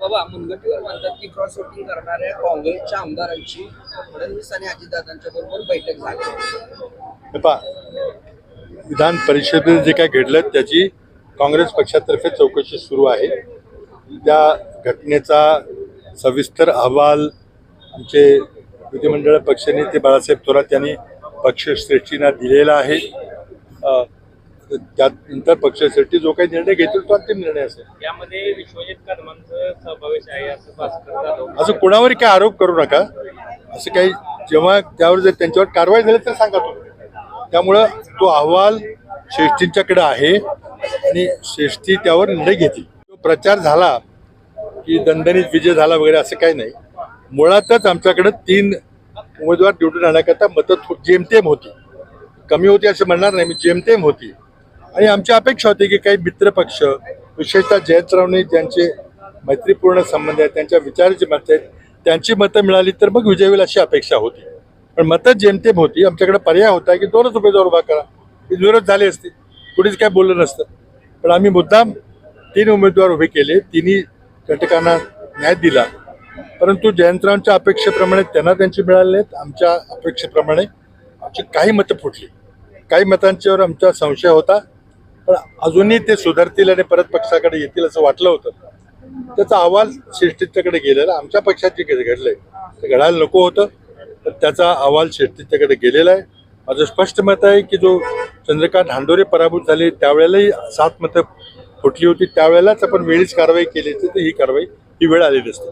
बाबा मुनगटीवर म्हणतात की क्रॉस वोटिंग करणाऱ्या काँग्रेसच्या आमदारांची फडणवीस आणि अजितदादांच्या बरोबर बैठक झाली. हे विधान परिषदेत जे काय घडलं त्याची काँग्रेस पक्षातर्फे चौकशी सुरू आहे. त्या घटनेचा सविस्तर अहवाल आमचे विधिमंडळ पक्षनेते बाळासाहेब थोरात यांनी पक्षश्रेष्ठींना दिलेला आहे. अ, त्यानंतर पक्षश्रेष्ठी जो काही निर्णय घेतील तो अंतिम निर्णय असेल. यामध्ये विश्वजित कदमांचं असं कुणावर काय काही आरोप करू नका. असं काही जेव्हा त्यावर जर त्यांच्यावर कारवाई झाली तर सांगा तो त्यामुळं तो अहवाल श्रेष्ठींच्याकडे आहे आणि श्रेष्ठी त्यावर निर्णय घेतील. तो प्रचार झाला की दणदणीत विजय झाला वगैरे असं काही नाही. मुळातच आमच्याकडं तीन उमेदवार निवडून आणण्याकरता मदत जेमतेम होती. कमी होती असं म्हणणार नाही मी जेमतेम होती. आणि आमची अपेक्षा होती की काही मित्रपक्ष विशेषतः जयंतरावने ज्यांचे मैत्रीपूर्ण संबंध आहेत त्यांच्या विचाराची मतं आहेत त्यांची मतं मिळाली तर मग विजय होईल अशी अपेक्षा होती. पण मतं जेमतेम होती आमच्याकडे पर्याय होता की दोनच उमेदवार उभा करा. ही विरोध झाली असती. कुणीच काय बोललं नसतं. पण आम्ही मुद्दाम तीन उमेदवार उभे केले तिन्ही घटकांना न्याय दिला. परंतु जयंतरावांच्या अपेक्षेप्रमाणे त्यांना त्यांची मिळाली नाहीत आमच्या अपेक्षेप्रमाणे आमची काही मतं फुटली. काही मतांच्यावर आमचा संशय होता पण अजूनही ते सुधारतील आणि परत पक्षाकडे येतील असं वाटलं होतं. त्याचा अहवाल श्रेष्ठीच्याकडे गेलेला आमच्या पक्षात जे घडलंय ते घडायला नको होतं तर त्याचा अहवाल श्रेष्ठीच्याकडे गेलेला आहे. माझं स्पष्ट मत आहे की जो चंद्रकांत हांडोरे पराभूत झाले त्यावेळेलाही सात मतं फुटली होती. त्यावेळेलाच आपण वेळीच कारवाई केली तर ही कारवाई ही वेळ आलेली असते.